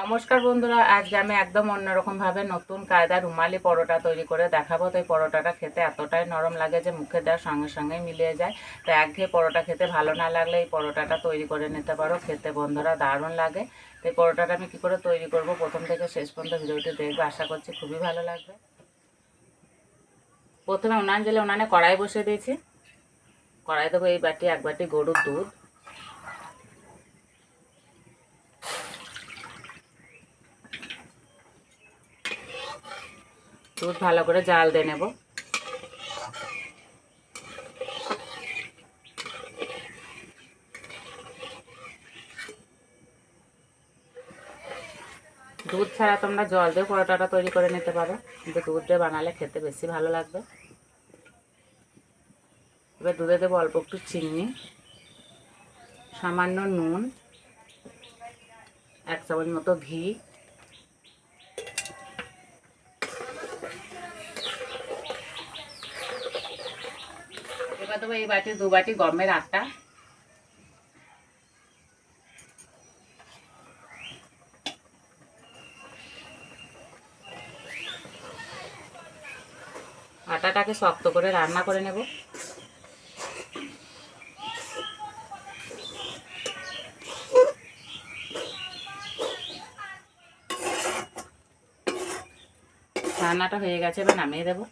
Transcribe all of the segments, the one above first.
নমস্কার বন্ধুরা আজকে আমি একদম অন্যরকমভাবে নতুন কায়দা রুমালি পরোটা তৈরি করে দেখাবো। তো এই পরোটাটা খেতে এতটাই নরম লাগে যে মুখে দেওয়ার সঙ্গে সঙ্গে মিলিয়ে যায়। তো একঘেয়ে পরোটা খেতে ভালো না লাগলে এই পরোটাটা তৈরি করে নিতে পারো। খেতে বন্ধুরা দারুণ লাগে। তো এই পরোটাটা আমি কী করে তৈরি করব প্রথম থেকে শেষ পর্যন্ত ভিডিওটি দেখবে, আশা করছি খুবই ভালো লাগবে। প্রথমে উনান জেলে উনানে কড়াই বসিয়ে দিয়েছি। কড়াই দেবো এই বাটি, এক বাটি গরুর দুধ। দুধ ভালো করে জাল দিয়ে নেব। দুধ ছাড়া তোমরা জল দিয়ে পরোটাটা তৈরি করে নিতে পারো, কিন্তু দুধ দিয়ে বানালে খেতে বেশি ভালো লাগবে। এবার দুধে দেবো অল্প একটু চিনি, সামান্য নুন, এক চামচ মতো ঘি দেবো এই বাটি, দু বাটি গমের আটা। আটাটাকে শক্ত করে রান্না করে নেব। রান্নাটা হয়ে গেছে, এবার নামিয়ে দেবো।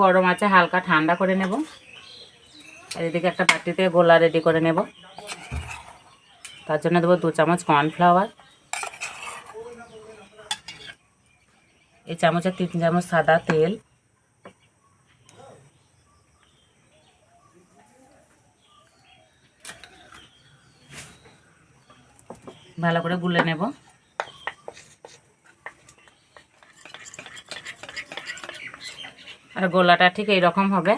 গরম আছে, হালকা ঠান্ডা করে নেব। আর এদিকে একটা বাটিতে গোলা রেডি করে নেব। তার জন্য দেবো দু চামচ কর্নফ্লাওয়ার। এই চামচের তিন চামচ সাদা তেল। ভালো করে গুলে নেব। আর গোলাটা ঠিক এইরকম হবে।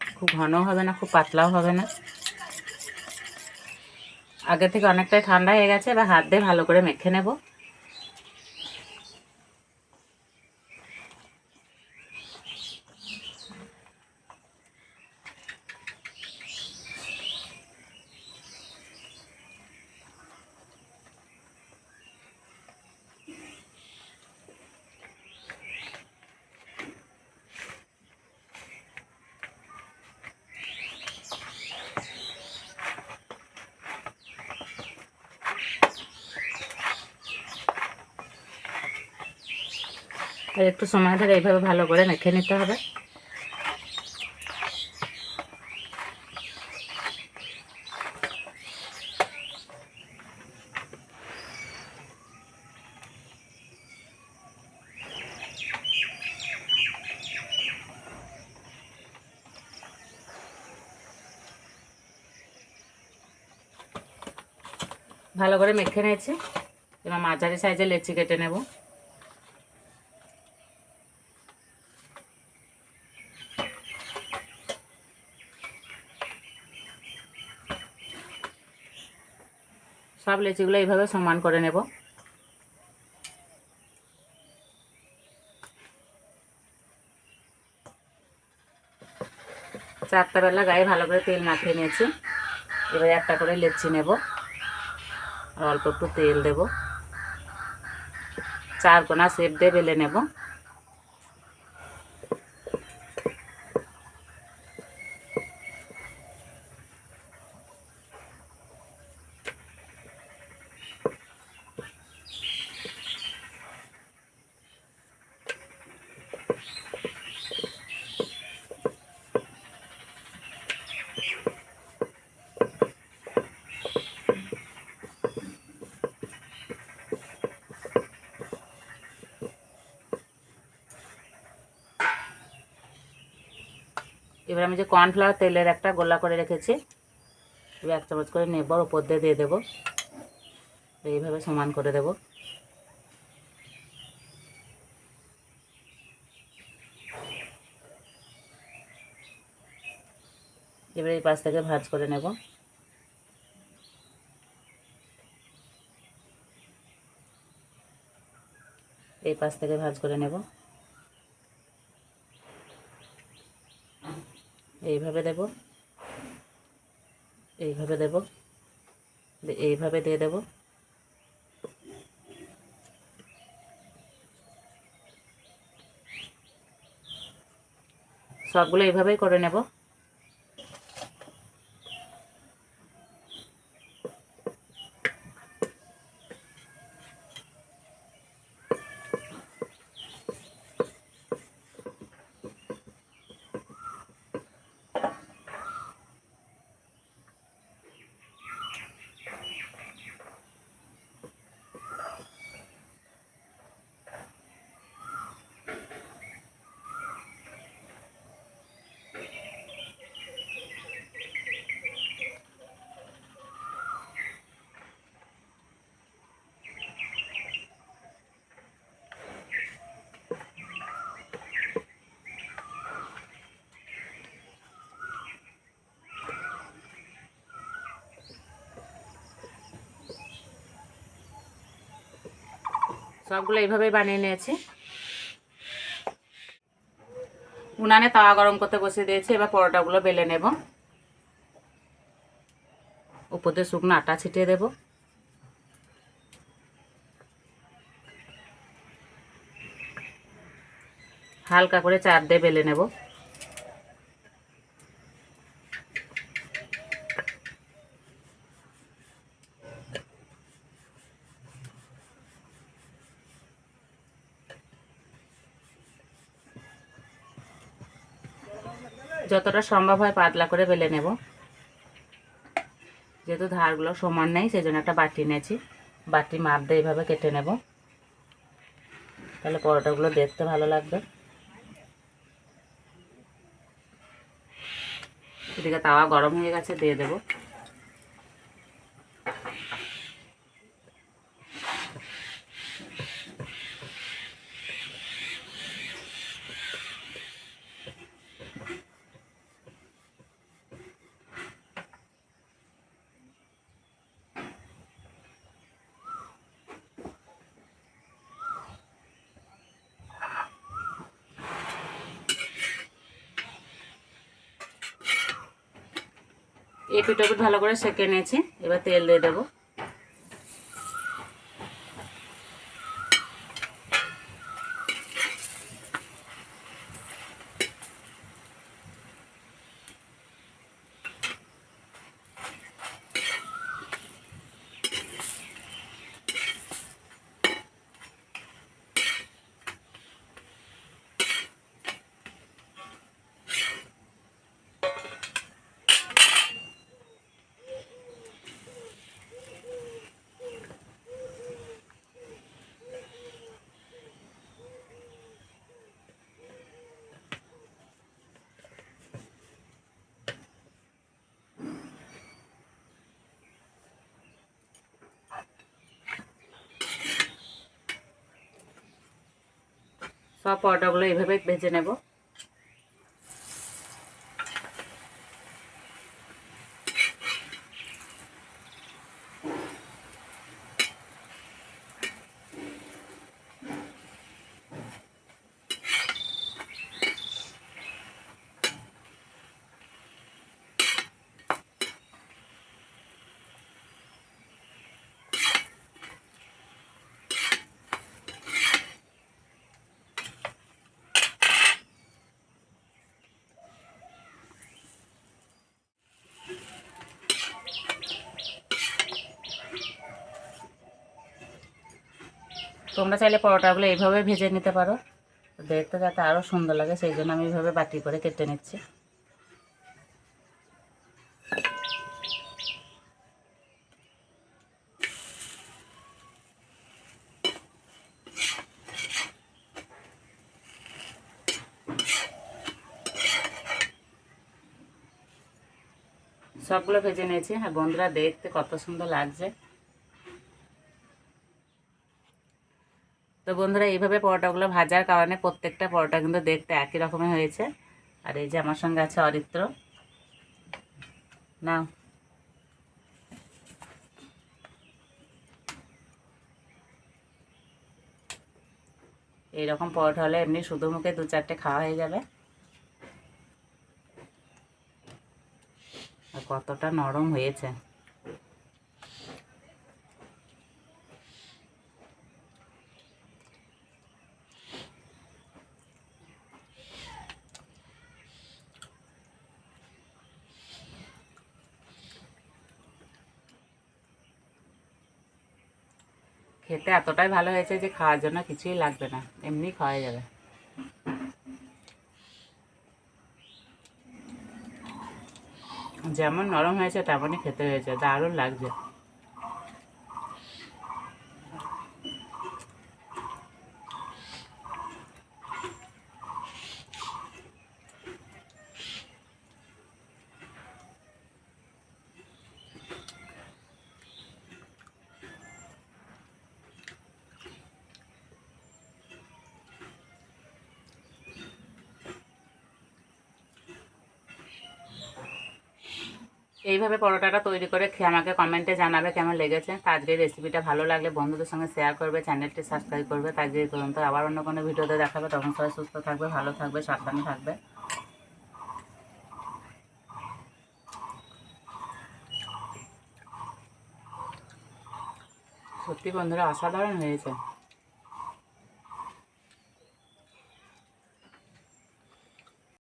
খুব ঘন হবে না, খুব পাতলাও হবে না। আগে থেকে অনেকটাই ঠান্ডা হয়ে গেছে, এবার হাত দিয়ে ভালো করে মেখে নেব। আর একটু সময় ধরে এইভাবে ভালো করে মেখে নিতে হবে। ভালো করে মেখে নিয়েছি। এবার মাঝারি সাইজে লেচি কেটে নেব। সব লেচিগুলো এইভাবে সমান করে নেব। চারটা বেলা গায়ে ভালো করে তেল মাখিয়ে নিয়েছি। এবার একটা করে লেচি নেব আর অল্প একটু তেল দেব। চার কোনা সেপ দিয়ে বেলে নেব। এবার আমি যে কর্নফ্লাওয়ার তেলের একটা গোলা করে রেখেছি, এবার এক চামচ করে নেব ওপর দিয়ে দিয়ে দেবো। এইভাবে সমান করে দেব। এবার এই পাশ থেকে ভাজ করে নেব। এই পাশ থেকে ভাজ করে নেব। এইভাবে দেব। এইভাবে দেব। এইভাবে দিয়ে দেব। সবগুলো এইভাবেই করে নেব। সবগুলো এইভাবেই বানিয়ে নিয়েছি। উনানে তাওয়া গরম করতে বসিয়ে দিয়েছি, এবার পরোটাগুলো বেলে নেব। উপরে শুকনো আটা ছিটিয়ে দেব। হালকা করে চার দিয়ে বেলে নেব। যতটা সম্ভব হয় পাতলা করে বেলে নেব। যেহেতু ধারগুলো সমান নেই সেই জন্য একটা বাটি নিয়েছি। বাটি মাপ দিয়ে এইভাবে কেটে নেব। তাহলে পরোটাগুলো দেখতে ভালো লাগবে। এদিকে তাওয়া গরম হয়ে গেছে, দিয়ে দেব। এই পিঠাপুট ভালো করে সেঁকে নিয়েছি। এবার তেল দিয়ে দেবো। সব পাউডারগুলো এইভাবে ভেজে নেব। তোমরা চাইলে পরোটাগুলো এইভাবে ভেজে নিতে পারো। দেখতে যাতে আরও সুন্দর লাগে, সেই জন্য আমি এইভাবে বাটি করে কেটে নিচ্ছি। সবগুলো ভেজে নিয়েছি। হ্যাঁ বন্ধুরা, দেখতে কত সুন্দর লাগছে। তো বন্ধুরা, এইভাবে পরোটাগুলো ভাজার কারণে প্রত্যেকটা পরোটা কিন্তু দেখতে একই রকমের হয়েছে। আর এই যে আমার সঙ্গে আছে অরিত্র। নাও। এইরকম পরোটা হলে এমনি শুধু মুখে দু চারটে খাওয়া হয়ে যাবে। আর কতটা নরম হয়েছে। খেতে এতটাই ভালো হয়েছে যে খাওয়ার জন্য কিছুই লাগবে না। এমনি খাওয়া যাবে। যেমন নরম হয়েছে, তেমনই খেতে হয়েছে। দারুণ লাগছে। এইভাবে পরোটাটা তৈরি করে খেয়ে আমাকে কমেন্টে জানাবে কেমন লেগেছে। তো আজকের রেসিপিটা ভালো লাগলে বন্ধুদের সঙ্গে শেয়ার করবে, চ্যানেলটি সাবস্ক্রাইব করবে। যে পর্যন্ত। আবার অন্য কোনো ভিডিওতে দেখাবে। তখন সবাই সুস্থ থাকবে, ভালো থাকবে, সাবধানে থাকবে। সত্যি বন্ধুরা, অসাধারণ হয়েছে।